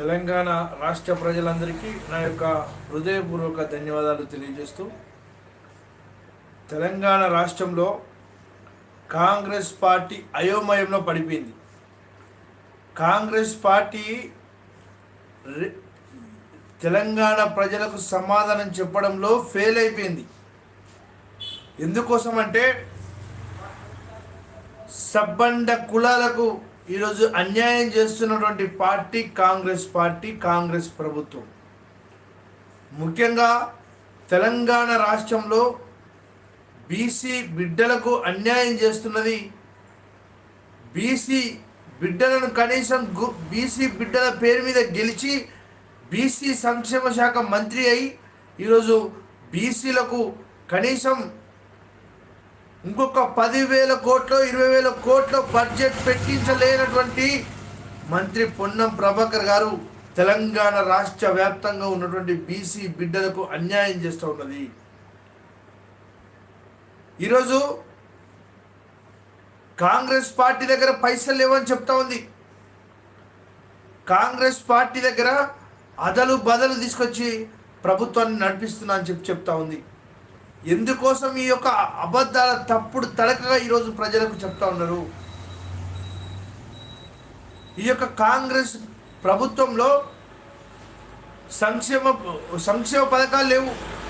తెలంగాణ రాష్ట్ర ప్రజలందరికీ నా యొక్క హృదయపూర్వక ధన్యవాదాలు తెలియజేస్తూ తెలంగాణ రాష్ట్రంలో కాంగ్రెస్ పార్టీ అయోమయంలో పడిపోయింది. కాంగ్రెస్ పార్టీ తెలంగాణ ప్రజలకు సమాధానం చెప్పడంలో ఫెయిల్ అయిపోయింది. ఎందుకోసం అంటే సబ్బండ కులాలకు ఈరోజు అన్యాయం చేస్తున్నటువంటి పార్టీ కాంగ్రెస్ పార్టీ కాంగ్రెస్ ప్రభుత్వం. ముఖ్యంగా తెలంగాణ రాష్ట్రంలో బీసీ బిడ్డలకు అన్యాయం చేస్తున్నది. బీసీ బిడ్డలను కనీసం గు- బీసీ బిడ్డల పేరు మీద గెలిచి బీసీ సంక్షేమ శాఖ మంత్రి అయి ఈరోజు బీసీలకు కనీసం ఇంకొక పదివేల కోట్లు ఇరవై వేల కోట్ల బడ్జెట్ పెట్టించలేనటువంటి మంత్రి పొన్నం ప్రభాకర్ గారు తెలంగాణ రాష్ట్ర వ్యాప్తంగా ఉన్నటువంటి బీసీ బిడ్డలకు అన్యాయం చేస్తూ ఉన్నది. ఈరోజు కాంగ్రెస్ పార్టీ దగ్గర పైసలు లేవని చెప్తా ఉంది. కాంగ్రెస్ పార్టీ దగ్గర అదలు బదలు తీసుకొచ్చి ప్రభుత్వాన్ని నడిపిస్తున్నా అని చెప్పి చెప్తా ఉంది. ఎందుకోసం ఈ యొక్క అబద్ధాల తప్పుడు తడకగా ఈరోజు ప్రజలకు చెప్తా ఉన్నారు? ఈ యొక్క కాంగ్రెస్ ప్రభుత్వంలో సంక్షేమ సంక్షేమ పథకాలు లేవు.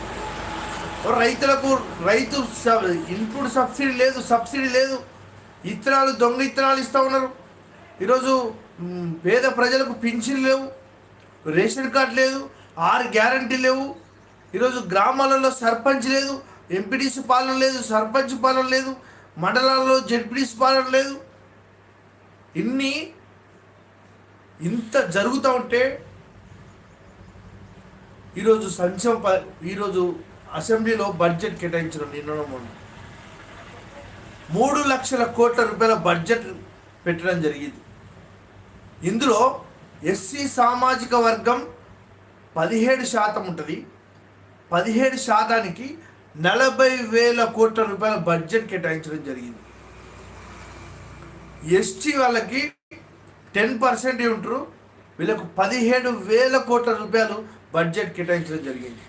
రైతులకు రైతు స- ఇన్పుట్ సబ్సిడీ లేదు సబ్సిడీ లేదు. ఇత్తనాలు దొంగ ఇత్తనాలు ఇస్తూ ఉన్నారు. ఈరోజు పేద ప్రజలకు పింఛన్ లేవు. రేషన్ కార్డు లేదు. ఆరు గ్యారంటీ లేవు. ఈరోజు గ్రామాలలో సర్పంచ్ లేదు ఎంపీటీసీ పాలన లేదు సర్పంచ్ పాలన లేదు మండలాల్లో జెడ్పీటీసీ పాలన లేదు. ఇన్ని ఇంత జరుగుతూ ఉంటే ఈరోజు సంక్షేమ ప ఈరోజు అసెంబ్లీలో బడ్జెట్ కేటాయించిన నిర్ణయం ఉంది. మూడు లక్షల కోట్ల రూపాయల బడ్జెట్ పెట్టడం జరిగింది. ఇందులో ఎస్సీ సామాజిక వర్గం పదిహేడు శాతం ఉంటుంది. పదిహేడు శాతానికి నలభై వేల కోట్ల రూపాయల బడ్జెట్ కేటాయించడం జరిగింది. ఎస్టీ వాళ్ళకి టెన్ పర్సెంట్ ఉంటారు వీళ్ళకు పదిహేడు వేల కోట్ల రూపాయలు బడ్జెట్ కేటాయించడం జరిగింది.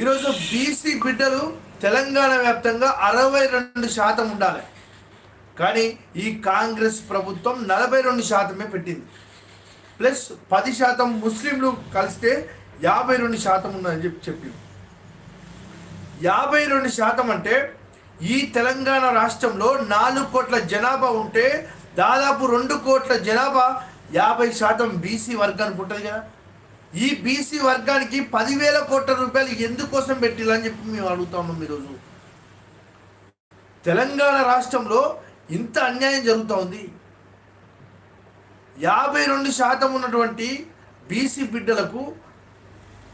ఈరోజు బీసీ బిడ్డలు తెలంగాణ వ్యాప్తంగా అరవై రెండు శాతం ఉండాలి. కానీ ఈ కాంగ్రెస్ ప్రభుత్వం నలభై రెండు శాతమే పెట్టింది. ప్లస్ పది శాతం ముస్లింలు కలిస్తే యాభై రెండు శాతం ఉందని చెప్పి చెప్పింది యాభై రెండు శాతం అంటే ఈ తెలంగాణ రాష్ట్రంలో నాలుగు కోట్ల జనాభా ఉంటే దాదాపు రెండు కోట్ల జనాభా యాభై శాతం బీసీ వర్గానికి ఉంటుంది కదా. ఈ బీసీ వర్గానికి పదివేల కోట్ల రూపాయలు ఎందుకోసం పెట్టాలని చెప్పి మేము అడుగుతాము ఈరోజు. తెలంగాణ రాష్ట్రంలో ఇంత అన్యాయం జరుగుతూ ఉంది. యాభై రెండు శాతం ఉన్నటువంటి బీసీ బిడ్డలకు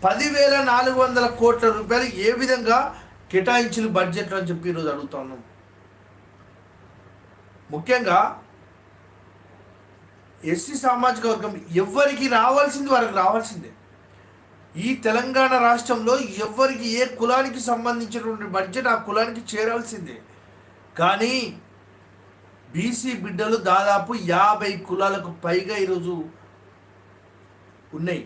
పదివేల నాలుగు వందల కోట్ల రూపాయలు ఏ విధంగా కేటాయించిన బడ్జెట్లో అని చెప్పి ఈరోజు అడుగుతా ఉన్నాం. ముఖ్యంగా ఎస్సీ సామాజిక వర్గం ఎవరికి రావాల్సింది వారికి రావాల్సిందే. ఈ తెలంగాణ రాష్ట్రంలో ఎవరికి ఏ కులానికి సంబంధించినటువంటి బడ్జెట్ ఆ కులానికి చేరాల్సిందే. కానీ బీసీ బిడ్డలు దాదాపు యాభై కులాలకు పైగా ఈరోజు ఉన్నాయి.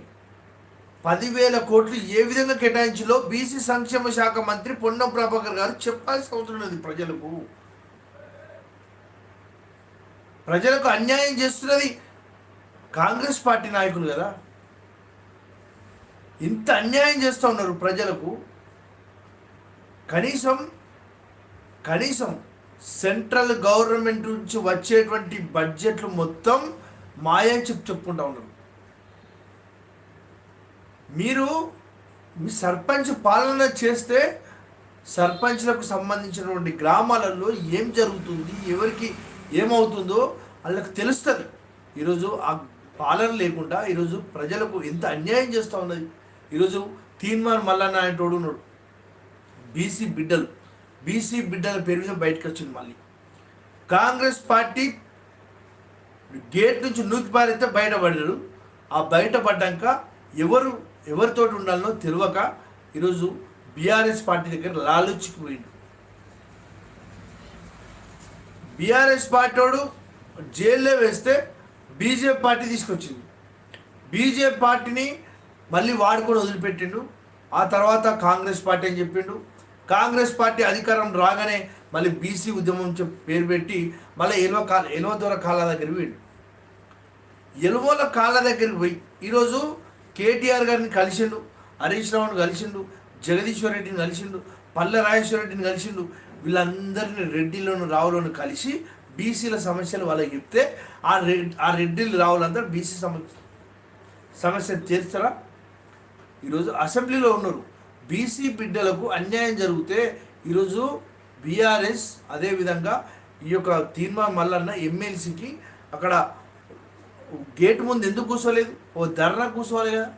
పదివేల కోట్లు ఏ విధంగా కేటాయించాలో బీసీ సంక్షేమ శాఖ మంత్రి పొన్నం ప్రభాకర్ గారు చెప్పాల్సిన అవసరం లేదు ప్రజలకు. ప్రజలకు అన్యాయం చేస్తున్నది కాంగ్రెస్ పార్టీ నాయకులు కదా. ఇంత అన్యాయం చేస్తూ ఉన్నారు ప్రజలకు. కనీసం కనీసం సెంట్రల్ గవర్నమెంట్ నుంచి వచ్చేటువంటి బడ్జెట్లు మొత్తం మాయా చెప్పు చెప్పుకుంటా ఉన్నారు. మీరు మీ సర్పంచ్ పాలన చేస్తే సర్పంచ్లకు సంబంధించినటువంటి గ్రామాలలో ఏం జరుగుతుంది ఎవరికి ఏమవుతుందో వాళ్ళకి తెలుస్తుంది. ఈరోజు ఆ పాలన లేకుండా ఈరోజు ప్రజలకు ఎంత అన్యాయం చేస్తూ ఉన్నది. ఈరోజు తీన్మార్ మల్లన్న అనేటోడు ఉన్నాడు. బీసీ బిడ్డలు. బీసీ బిడ్డల పేరు మీద బయటకు వచ్చింది మళ్ళీ. కాంగ్రెస్ పార్టీ గేట్ నుంచి నూకి పారితే బయటపడ్డాడు. ఆ బయటపడ్డాక ఎవరు ఎవరితోటి ఉండాలనో తెలియక ఈరోజు బీఆర్ఎస్ పార్టీ దగ్గర లాలుచికి పోయిండు బీఆర్ఎస్ పార్టీ వాడు జైల్లో వేస్తే బీజేపీ పార్టీ తీసుకొచ్చింది బీజేపీ పార్టీని మళ్ళీ వాడుకొని వదిలిపెట్టిండు. ఆ తర్వాత కాంగ్రెస్ పార్టీ అని చెప్పిండు. కాంగ్రెస్ పార్టీ అధికారం రాగానే మళ్ళీ బీసీ ఉద్యమం పేరు పెట్టి మళ్ళీ ఎలువ కాల ఎలువ దూర కాళ్ళ దగ్గరికి పోయిండు. ఎలువల కాళ్ళ దగ్గరికి పోయి ఈరోజు కేటీఆర్ గారిని కలిసిండు హరీష్ రావుని కలిసిండు జగదీశ్వర్ రెడ్డిని కలిసిండు పల్లె రాజేశ్వర రెడ్డిని కలిసిండు వీళ్ళందరినీ రెడ్డిలోను రావులను కలిసి బీసీల సమస్యలు వాళ్ళకి చెప్తే ఆ రెడ్ ఆ రెడ్డిలు రావులందరూ బీసీ సమస్య సమస్యను తీర్చరా? ఈరోజు అసెంబ్లీలో ఉన్నారు. బీసీ బిడ్డలకు అన్యాయం జరిగితే ఈరోజు బీఆర్ఎస్ అదేవిధంగా ఈ యొక్క తీర్మాన్ మల్లన్న ఎమ్మెల్సీకి అక్కడ గేట్ ముందు ఎందుకు కూర్చోలేదు? ఓ ధర్నా కూర్చోవాలి కదా.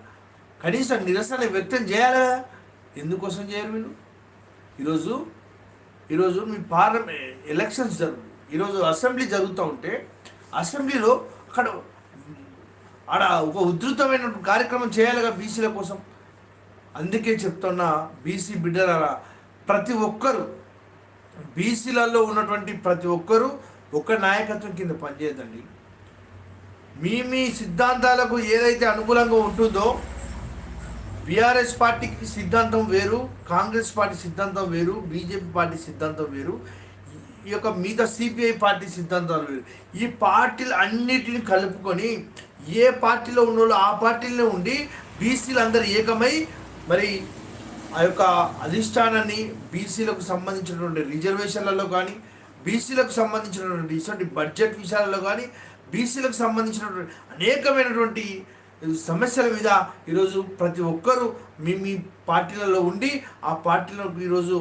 కనీసం నిరసన వ్యక్తం చేయాలి కదా. ఎందుకోసం చేయరు వీళ్ళు ఈరోజు ఈరోజు మీ పార్లమెంట్ ఎలక్షన్స్ జరుగు ఈరోజు అసెంబ్లీ జరుగుతూ ఉంటే అసెంబ్లీలో అక్కడ ఆడ ఒక ఉధృతమైన కార్యక్రమం చేయాలిగా బీసీల కోసం. అందుకే చెప్తున్నా బీసీ బిడ్డలారా ప్రతి ఒక్కరు బీసీలలో ఉన్నటువంటి ప్రతి ఒక్కరూ ఒక నాయకత్వం కింద పనిచేయదండి మీ మీ సిద్ధాంతాలకు ఏదైతే అనుకూలంగా ఉంటుందో బీఆర్ఎస్ పార్టీకి సిద్ధాంతం వేరు కాంగ్రెస్ పార్టీ సిద్ధాంతం వేరు బీజేపీ పార్టీ సిద్ధాంతం వేరు ఈ యొక్క మిగతా సిపిఐ పార్టీ సిద్ధాంతాలు వేరు. ఈ పార్టీలు అన్నిటిని కలుపుకొని ఏ పార్టీలో ఉన్న ఆ పార్టీలో ఉండి బీసీలు అందరు ఏకమై మరి ఆ యొక్క అధిష్టానాన్ని బీసీలకు సంబంధించినటువంటి రిజర్వేషన్లలో కానీ బీసీలకు సంబంధించినటువంటి ఇటువంటి బడ్జెట్ విషయాలలో కానీ బీసీలకు సంబంధించినటువంటి అనేకమైనటువంటి సమస్యల మీద ఈరోజు ప్రతి ఒక్కరూ మీ మీ పార్టీలలో ఉండి ఆ పార్టీలకు ఈరోజు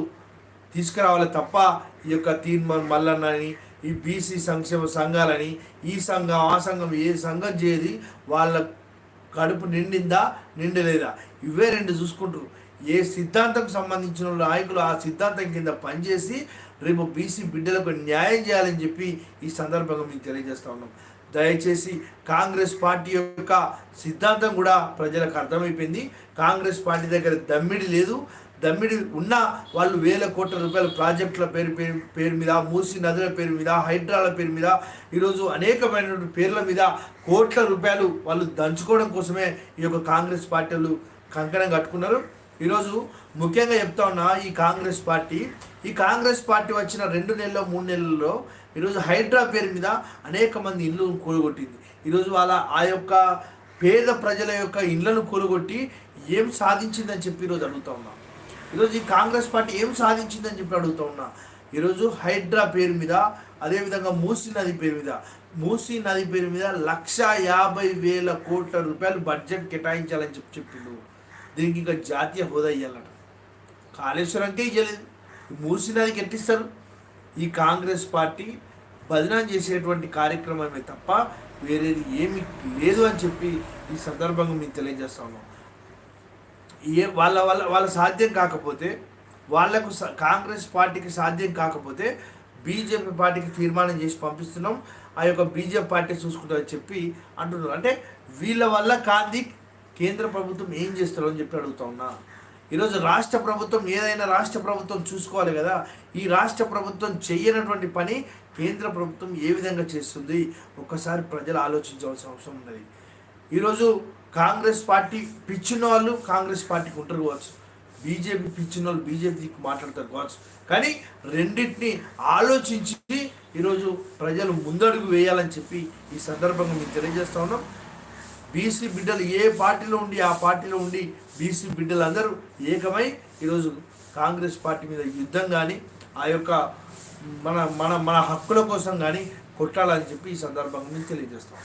తీసుకురావాలి తప్ప ఈ యొక్క తీర్మాన్ మల్లన్నని ఈ బీసీ సంక్షేమ సంఘాలని ఈ సంఘం ఆ సంఘం ఏ సంఘం చేయది వాళ్ళ కడుపు నిండిందా నిండలేదా? ఇవే రెండు చూసుకుంటారు ఏ సిద్ధాంతం సంబంధించిన నాయకులు ఆ సిద్ధాంతం కింద పనిచేసి రేపు బీసీ బిడ్డలకు న్యాయం చేయాలని చెప్పి ఈ సందర్భంగా మీకు తెలియజేస్తా ఉన్నాం. దయచేసి కాంగ్రెస్ పార్టీ యొక్క సిద్ధాంతం కూడా ప్రజలకు అర్థమైపోయింది. కాంగ్రెస్ పార్టీ దగ్గర దమ్మిడి లేదు. దమ్మిడి ఉన్న వాళ్ళు వేల కోట్ల రూపాయల ప్రాజెక్టుల పేరు పేరు పేరు మీద మూసి నదుల పేరు మీద హైడ్రాల పేరు మీద ఈరోజు అనేకమైనటువంటి పేర్ల మీద కోట్ల రూపాయలు వాళ్ళు దంచుకోవడం కోసమే ఈ యొక్క కాంగ్రెస్ పార్టీలు కంకణం కట్టుకున్నారు. ఈరోజు ముఖ్యంగా చెప్తా ఉన్నా ఈ కాంగ్రెస్ పార్టీ. ఈ కాంగ్రెస్ పార్టీ వచ్చిన రెండు నెలల్లో మూడు నెలల్లో ఈరోజు హైడ్రా పేరు మీద అనేక మంది ఇళ్ళు కూలగొట్టింది. ఈరోజు వాళ్ళ ఆ యొక్క పేద ప్రజల యొక్క ఇళ్ళను కూలగొట్టి ఏం సాధించిందని చెప్పి ఈరోజు అడుగుతా ఉన్నా. ఈరోజు ఈ కాంగ్రెస్ పార్టీ ఏం సాధించిందని చెప్పి అడుగుతా ఉన్నా. ఈరోజు హైడ్రా పేరు మీద అదేవిధంగా మూసీ నది పేరు మీద మూసీ నది పేరు మీద లక్ష యాభై వేల కోట్ల రూపాయలు బడ్జెట్ కేటాయించాలని చెప్పి చెప్పిండు. దీనికి ఇంకా జాతీయ హోదా ఇవ్వాలట కాళేశ్వరంకే ఇవ్వలేదు మూసీ నదికి ఎట్టిస్తారు? ఈ కాంగ్రెస్ పార్టీ బదనాం చేసేటువంటి కార్యక్రమమే తప్ప వేరేది ఏమి లేదు అని చెప్పి ఈ సందర్భంగా మేము తెలియజేస్తా ఉన్నాం. ఏ వాళ్ళ వాళ్ళ వాళ్ళ సాధ్యం కాకపోతే వాళ్ళకు కాంగ్రెస్ పార్టీకి సాధ్యం కాకపోతే బీజేపీ పార్టీకి తీర్మానం చేసి పంపిస్తున్నాం. ఆ యొక్క బీజేపీ పార్టీ చూసుకుంటారని చెప్పి అంటున్నారు. అంటే వీళ్ళ వల్ల కాంతి కేంద్ర ప్రభుత్వం ఏం చేస్తారో అని చెప్పి అడుగుతా ఉన్నా. ఈరోజు రాష్ట్ర ప్రభుత్వం ఏదైనా రాష్ట్ర ప్రభుత్వం చూసుకోవాలి కదా. ఈ రాష్ట్ర ప్రభుత్వం చేయనటువంటి పని కేంద్ర ప్రభుత్వం ఏ విధంగా చేస్తుంది? ఒక్కసారి ప్రజలు ఆలోచించవలసిన అవసరం ఉన్నది. ఈరోజు కాంగ్రెస్ పార్టీ పిచ్చిన వాళ్ళు కాంగ్రెస్ పార్టీకి ఉంటారు కావచ్చు. బీజేపీ పిచ్చిన వాళ్ళు బీజేపీకి మాట్లాడతారు కావచ్చు. కానీ రెండింటిని ఆలోచించి ఈరోజు ప్రజలు ముందడుగు వేయాలని చెప్పి ఈ సందర్భంగా మేము తెలియజేస్తా ఉన్నాం. బీసీ బిడ్డలు ఏ పార్టీలో ఉండి ఆ పార్టీలో ఉండి బీసీ బిడ్డలు అందరూ ఏకమై ఈరోజు కాంగ్రెస్ పార్టీ మీద యుద్ధం కానీ ఆ యొక్క మన మన మన హక్కుల కోసం కానీ కొట్టాలని చెప్పి ఈ సందర్భంగా మీకు తెలియజేస్తాం.